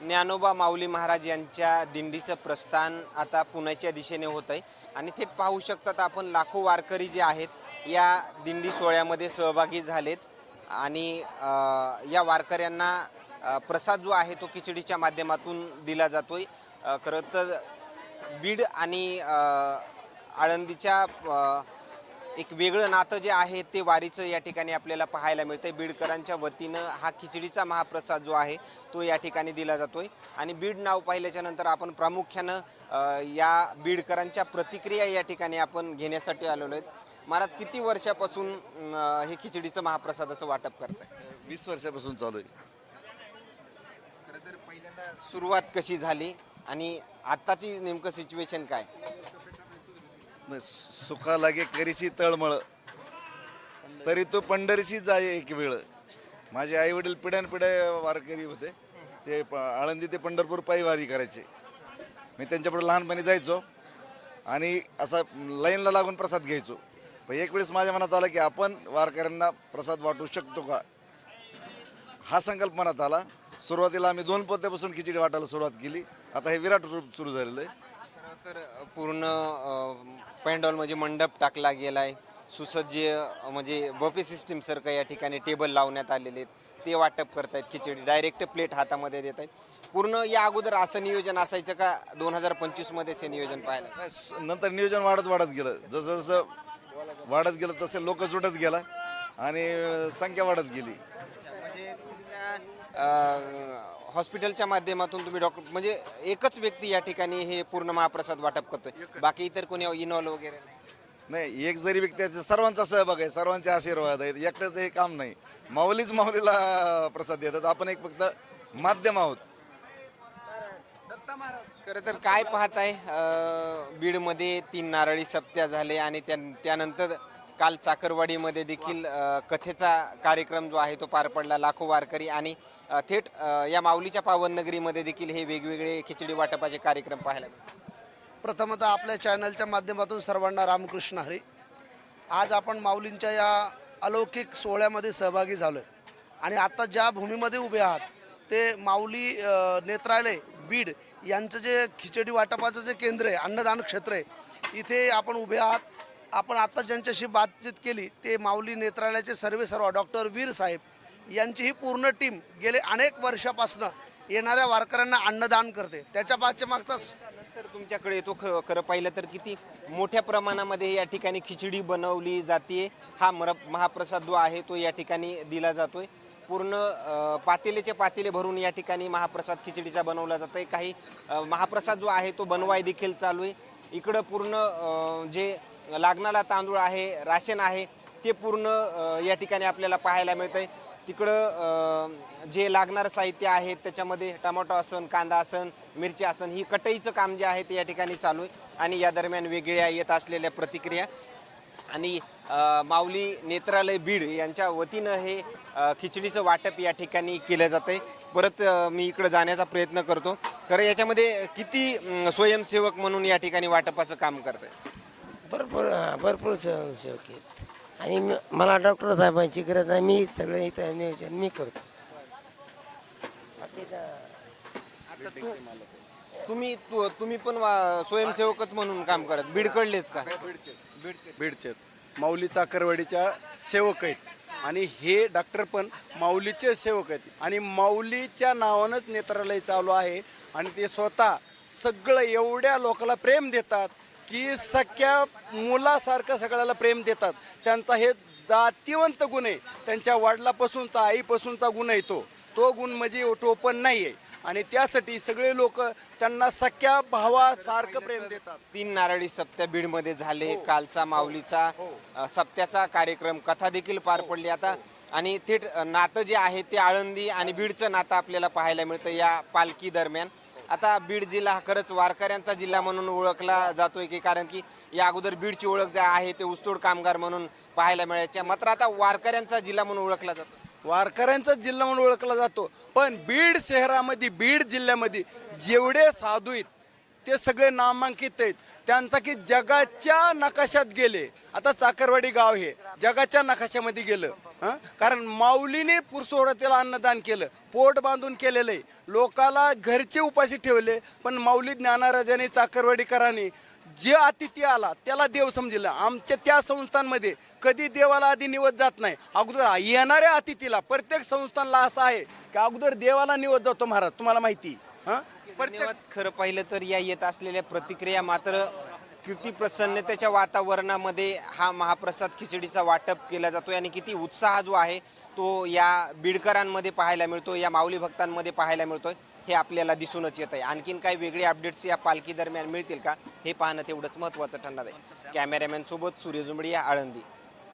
ज्ञानोबा माऊली महाराज यांच्या दिंडीचं प्रस्थान आता पुण्याच्या दिशेने होत आहे आणि ते पाहू शकतात आपण लाखो वारकरी जे आहेत या दिंडी सोहळ्यामध्ये सहभागी झालेत. आणि या वारकऱ्यांना प्रसाद जो आहे तो खिचडीच्या माध्यमातून दिला जातोय. आहे खरं तर बीड आणि आळंदीच्या एक वेगळं नातं जे आहे ते वारीचं या ठिकाणी आपल्याला पाहायला मिळतंय. बीडकरांच्या वतीनं हा खिचडीचा महाप्रसाद जो आहे तो या ठिकाणी दिला जातोय. आणि बीड नाव पाहिल्याच्या नंतर आपण प्रामुख्यानं या बीडकरांच्या प्रतिक्रिया या ठिकाणी आपण घेण्यासाठी आलेलो आहेत. महाराज किती वर्षापासून हे खिचडीचं महाप्रसादाचं वाटप करताय? वीस वर्षापासून चालू आहे. खरं तर पहिल्यांदा सुरुवात कशी झाली आणि आत्ताची नेमकं सिच्युएशन काय? न सुखा लागे करीची तळमळ. तरी तो पंढरीशी जाय एक वेळ. माझे आई वडील पिढ्यानपिढ्या वारकरी होते. ते प- आळंदी ते पंढरपूर पायी वारी करायचे. मी त्यांच्यापुढे लहानपणी जायचो. आणि असा लाईनला लागून प्रसाद घ्यायचो. पण एक वेळेस माझ्या मनात आलं की आपण वारकऱ्यांना प्रसाद वाटू शकतो का? हा संकल्प मनात आला. सुरुवातीला आम्ही दोन पोत्यापासून खिचडी वाटायला सुरुवात केली. आता हे विराट रूप सुरू झालेलं आहे. तर पूर्ण पॅन्डॉल म्हणजे मंडप टाकला गेलाय. सुसज्ज अ, म्हणजे बफे सिस्टीम सारखं या ठिकाणी टेबल लावण्यात आलेले आहेत. ते वाटप करतायत खिचडी. डायरेक्ट प्लेट हातामध्ये देत आहेत. पूर्ण या अगोदर असं नियोजन असायचं का दोन हजार पंचवीस मध्येच हे नियोजन पाहायला? नंतर नियोजन वाढत वाढत गेलं. जसं जसं वाढत गेलं तसे लोक जुटत गेला आणि संख्या वाढत गेली. म्हणजे तुमच्या हॉस्पिटलच्या माध्यमातून तुम्ही डॉक्टर म्हणजे एकच व्यक्ती या ठिकाणी हे पूर्ण महाप्रसाद वाटप करतोय. बाकी इतर कोणी इन्व्हॉल्व वगैरे नाही. नाही एक जरी व्यक्ती सर्वांचा सहभाग आहे सर्वांचे आशीर्वाद आहेत एकट्याचं हे काम नाही. माऊलीच माऊलीला प्रसाद देतात. आपण एक फक्त माध्यम आहोत. खरं तर काय पाहताय बीडमध्ये तीन नारळी सप्त्या झाले आणि त्या त्यानंतर काल चाकरवाडीमध्ये देखील कथेचा कार्यक्रम जो आहे तो पार पडला लाखो वारकरी आणि थेट या माऊलीच्या पावननगरीमध्ये देखील हे वेगवेगळे खिचडी वाटपाचे कार्यक्रम पाहायला प्रथमतः आपल्या चॅनलच्या माध्यमातून सर्वांना रामकृष्ण हरी. आज आपण माऊलींच्या या अलौकिक सोहळ्यामध्ये सहभागी झालो आणि आता ज्या भूमीमध्ये उभे आहात ते माऊली नेत्रालय बीड यांचं जे खिचडी वाटपाचं जे केंद्र आहे अन्नदान क्षेत्र आहे इथे आपण उभे आहात. आपण आता ज्यांच्याशी बातचीत केली ते माऊली नेत्रालयाचे सर्वे सर्व डॉक्टर वीर साहेब यांची ही पूर्ण टीम गेले अनेक वर्षापासनं येणाऱ्या वारकऱ्यांना अन्नदान करते. त्याच्या पाठच्या मागचा तर तुमच्याकडे येतो ख खरं पाहिलं तर किती मोठ्या प्रमाणामध्ये या ठिकाणी खिचडी बनवली जाते हा मर महाप्रसाद जो आहे तो या ठिकाणी दिला जातोय. पूर्ण पातेलेचे पातेले भरून या ठिकाणी महाप्रसाद खिचडीचा बनवला जातोय. काही महाप्रसाद जो आहे तो बनवाय देखील चालू आहे. इकडं पूर्ण जे लागणारा तांदूळ आहे राशन आहे ते पूर्ण या ठिकाणी आपल्याला पाहायला मिळतं आहे तिकडं जे लागणारं साहित्य आहे त्याच्यामध्ये टमाटो असन कांदा असन मिरची असन ही कटईचं काम जे आहे ते या ठिकाणी चालू आहे. आणि या दरम्यान वेगळ्या येत असलेल्या प्रतिक्रिया. आणि माऊली नेत्रालय बीड यांच्या वतीनं हे खिचडीचं वाटप या ठिकाणी केलं जातं आहे परत मी इकडं जाण्याचा प्रयत्न करतो. खरं याच्यामध्ये किती स्वयंसेवक म्हणून या ठिकाणी वाटपाचं काम करत आहे भरपूर हां, भरपूर स्वयंसेवक आहेत आणि म- मला डॉक्टर साहेबांची गरज आहे मी सगळं इथं नियोजन मी करतो. तुम्ही तु- तुम्ही पण वा- स्वयंसेवकच म्हणून काम करत. बीडकडलेच का? बीडचेच. माऊली चाकरवाडीच्या सेवक आहेत. आणि हे डॉक्टर पण माऊलीचे सेवक आहेत. आणि माऊलीच्या नावानंच नेत्रालय चालू आहे. आणि ते स्वतः सगळं एवढ्या लोकांना प्रेम देतात. की सख्या मुलासारखं सगळ्याला प्रेम देतात. त्यांचा हे जातीवंत गुण आहे त्यांच्या वडिलापासूनचा आईपासूनचा गुण आहे तो. तो गुण म्हणजे टोपण नाही आहे आणि त्यासाठी सगळे लोक त्यांना सख्या भावासारखं प्रेम देतात. तीन नारळी सप्त्या बीडमध्ये झाले कालचा माऊलीचा अ, सप्त्याचा कार्यक्रम कथा देखील पार पडली आता. आणि थेट नातं जे आहे ते आळंदी आणि बीडचं नातं आपल्याला पाहायला मिळतं या पालखी दरम्यान. आता बीड जिल्हा हा खरंच वारकऱ्यांचा जिल्हा म्हणून ओळखला जातोय की कारण की या अगोदर बीडची ओळख जे आहे ते ऊसतोड कामगार म्हणून पाहायला मिळायच्या मात्र आता वारकऱ्यांचा जिल्हा म्हणून ओळखला जातो. वारकऱ्यांचा जिल्हा म्हणून ओळखला जातो. पण बीड शहरामध्ये बीड जिल्ह्यामध्ये जेवढे साधू आहेत ते सगळे नामांकित आहेत. त्यांचा की जगाच्या नकाशात गेले. आता चाकरवाडी गाव हे जगाच्या नकाशामध्ये गेलं. हं? कारण माऊलीने पुरुषोरतेला अन्नदान केलं पोट बांधून केलेलं आहे. लोकाला घरचे उपाशी ठेवले पण माऊली ज्ञानाराजाने चाकरवाडीकरांनी जे अतिथी आला त्याला देव समजलं. आमच्या त्या संस्थांमध्ये कधी देवाला आधी निवत जात नाही. अगोदर येणाऱ्या अतिथीला प्रत्येक संस्थानला असं आहे की अगोदर देवाला निवत जातो महाराज तुम्हाला माहिती हां? प्रत्येक धन्यवाद खरं पाहिलं तर या येत असलेल्या प्रतिक्रिया मात्र किती प्रसन्नतेच्या वातावरणामध्ये हा महाप्रसाद खिचडीचा वाटप केला जातो आणि किती उत्साह जो आहे तो या बीडकरांमध्ये पाहायला मिळतो या माऊली भक्तांमध्ये पाहायला मिळतोय. हे आपल्याला दिसूनच येत आहे आणखीन काही वेगळे अपडेट्स या पालखी दरम्यान मिळतील का? हे पाहणं तेवढंच महत्त्वाचं ठरणार आहे. कॅमेरामॅन सोबत सूर्य जुंबडी या आळंदी.